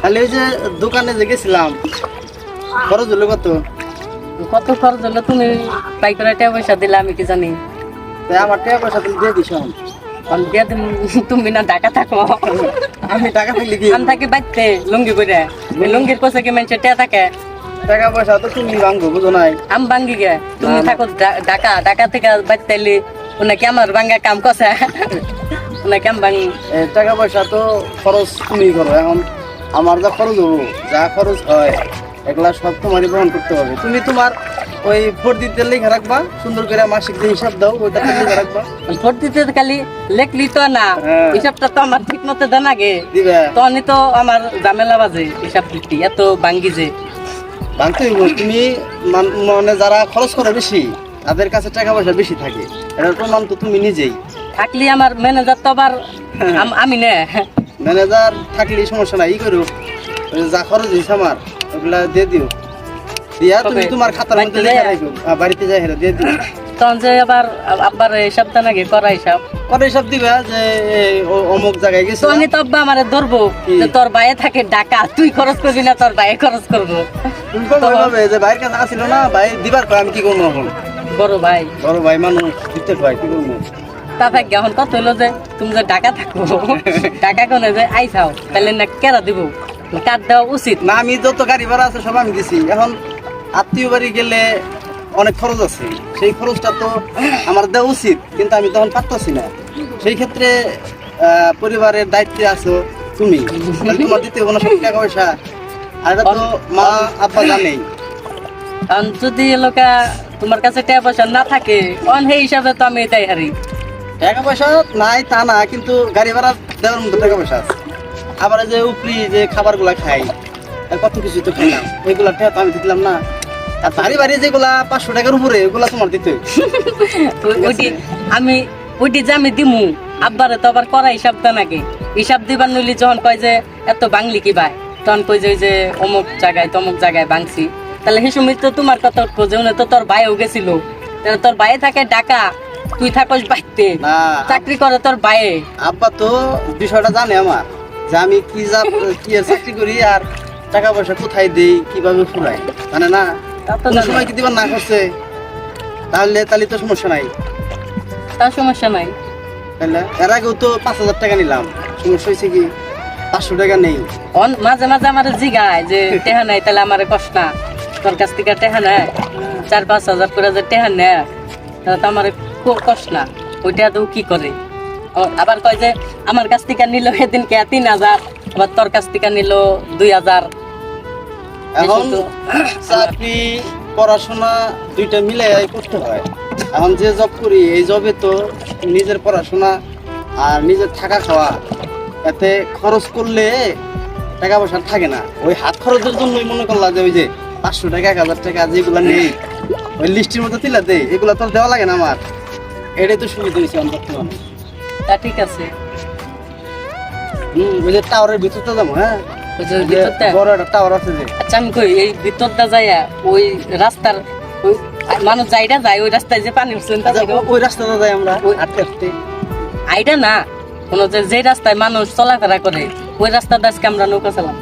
তাহলে ওই যে দোকানে যে গেছিলাম খরচ হলো কত? কত খরচ হলো তুমি পাই করে টাকা পয়সা দিলে আমি কি জানি? তাই আমার টাকা পয়সা তুমি দিয়ে দিস কারণ দিয়ে তুমি না ঢাকা থাকো। আমি টাকা পেলে কি? আমি থাকি বাইতে লুঙ্গি করে লুঙ্গির পোষে কি মানুষের টেয়া থাকে? টাকা পয়সা তো তুমি ভাঙবো বুঝো নাই। আমি ভাঙ্গি গে। তুমি। থাকো ঢাকা ঢাকা থেকে বাইতে এলি ওনাকে আমার ভাঙ্গা কাম কষে। ওনাকে আমি ভাঙি। টাকা পয়সা তো খরচ তুমি করো এখন। আমার যা খরচ হব যা খরচ হয় এগুলা সব তোমারই বহন করতে হবে। তুমি তোমার ওই ভোট দিতে লেখা রাখবা সুন্দর করে মাসিক যে হিসাব দাও ওইটা লেখা রাখবা। ভোট দিতে খালি লেখলি তো না হ্যাঁ। হিসাবটা তো আমার ঠিক মতো দেন আগে। দিবে। তখনই তো আমার ঝামেলা বাজে হিসাব দিতে এত ভাঙ্গি যে। হইব তুমি মান- যারা খরচ করে বেশি তাদের কাছে টাকা পয়সা বেশি থাকে। এটার প্রমাণ তো তুমি নিজেই। থাকলি আমার ম্যানেজার তো আবার আম- আমি নে। ম্যানেজার থাকলে সমস্যা নাই ই করো। যা খরচ হয়েছে আমার ওগুলা দিয়ে দিও। দিয়া তুমি? তোমার খাতার মধ্যে লেখা রাখো। হ্যাঁ, বাড়িতে যাই হেরে দিয়ে দিও। তখন যে আবার আব্বার হিসাব দেন আগে করা হিসাব। পরে সব দিবা যে অমুক জায়গায় গেছে তখনই তো আব্বা আমার ধরবো? যে তোর বাইরে থাকে ডাকা তুই খরচ করবি না তোর বাইরে খরচ করব। ভাবে যে ভাইয়ের কাছে আসিল না ভাই দিবার আমি কি করব এখন? বড় ভাই। বড় ভাই মানুষ দিতে কয় কি করব? তা এখন কত হইল যে তুমি যে টাকা থাকব টাকা কোনে যে আইসাও তাহলে না কেরা দিব? কাট দেওয়া উচিত। না আমি যত গাড়ি ভাড়া আছে সব আমি দিছি। এখন আত্মীয় বাড়ি গেলে অনেক খরচ আছে। সেই খরচটা তো আমার দেওয়া উচিত কিন্তু আমি তখন পারতাছি না। সেই ক্ষেত্রে পরিবারের দায়িত্বে আছো তুমি। তোমার দিতে কোনো সব টাকা পয়সা আর এটা তো মা আব্বা জানেই। যদি এলাকা তোমার কাছে টাকা পয়সা না থাকে অন সেই হিসাবে তো আমি এটাই হারি। টাকা পয়সা নাই, তা না, কিন্তু গাড়ি ভাড়া দেওয়ার মতো টাকা পয়সা আছে। আবার যে উপরি যে খাবারগুলা খাই আর কত কিছু তো খাইলাম ওইগুলা টাকা তো আমি দিলাম না। আর বাড়ি বাড়ি যেগুলা পাঁচশো টাকার উপরে, ওগুলা তোমার দিতে। আমি ওইটি যে আমি দিমু, আব্বারে তো আবার করা হিসাব দেন আগে হিসাব দিবার নইলি যখন কয় যে, এত বাংলি কি ভাই? তখন কই যে যে অমুক জায়গায়, তমুক জায়গায় বাংছি। তাহলে সেই সময় তো তোমার কথা উঠবো যে তো তোর ভাইও গেছিল। তাহলে তোর ভাই থাকে ঢাকা তুই থাকস বাইতে। না চাকরি করে তোর ভাইয়ে আব্বা তো বিষয়টা জানে আমার যে আমি কি যা কি চাকরি করি আর টাকা পয়সা কোথায় দেই কীভাবে ফুরাই জানে না? কোনো সময় কি দিবার না করছে? তাহলে তাহলে তো সমস্যা নাই। তার সমস্যা নাই। তাহলে এর আগেও তো পাঁচ হাজার টাকা নিলাম। সমস্যা হয়েছে কি? পাঁচশো টাকা নেই। মাঝে মাঝে আমার জিগায় যে টেহা নাই তাহলে আমার কষ্ট না। তোর কাছ থেকে টেহা নেয়। চার পাঁচ হাজার করে যে টেহা নেয় তাহলে তো আমার কষ্ট না ওইটা তো কি করে? আবার- কয় যে আমার কাছ থেকে নিল সেদিন কে? তিন হাজার আবার তোর কাছ থেকে নিল দুই হাজার। এখন চাকরি পড়াশোনা দুইটা মিলে করতে হয় এখন যে জব করি এই জবে তো নিজের পড়াশোনা আর নিজের থাকা খাওয়া এতে খরচ করলে টাকা পয়সা থাকে না। ওই হাত খরচের জন্যই মনে করলাম যে ওই যে পাঁচশো টাকা এক হাজার টাকা যেগুলো নেই ওই লিস্টের মধ্যে তুলে দে এগুলো তো দেওয়া লাগে না আমার। এটাই তো সুবিধা হয়েছে আমার বর্তমানে তা ঠিক আছে। হম ওই যে টাওয়ারের ভিতরতে যাব হ্যাঁ? ওই যে ভিতরটা? বড় একটা টাওয়ার আছে যে। আচ্ছা আমি কই এই ভিতরটা যাইয়া ওই রাস্তার ওই মানুষ যাইটা যায় ওই রাস্তায় যে পানি উঠছেন তা আচ্ছা, ওই রাস্তাটা যাই আমরা ওই- না কোন যে যে রাস্তায় মানুষ চলাফেরা করে ওই রাস্তাটা আজকে আমরা নৌকা চালাম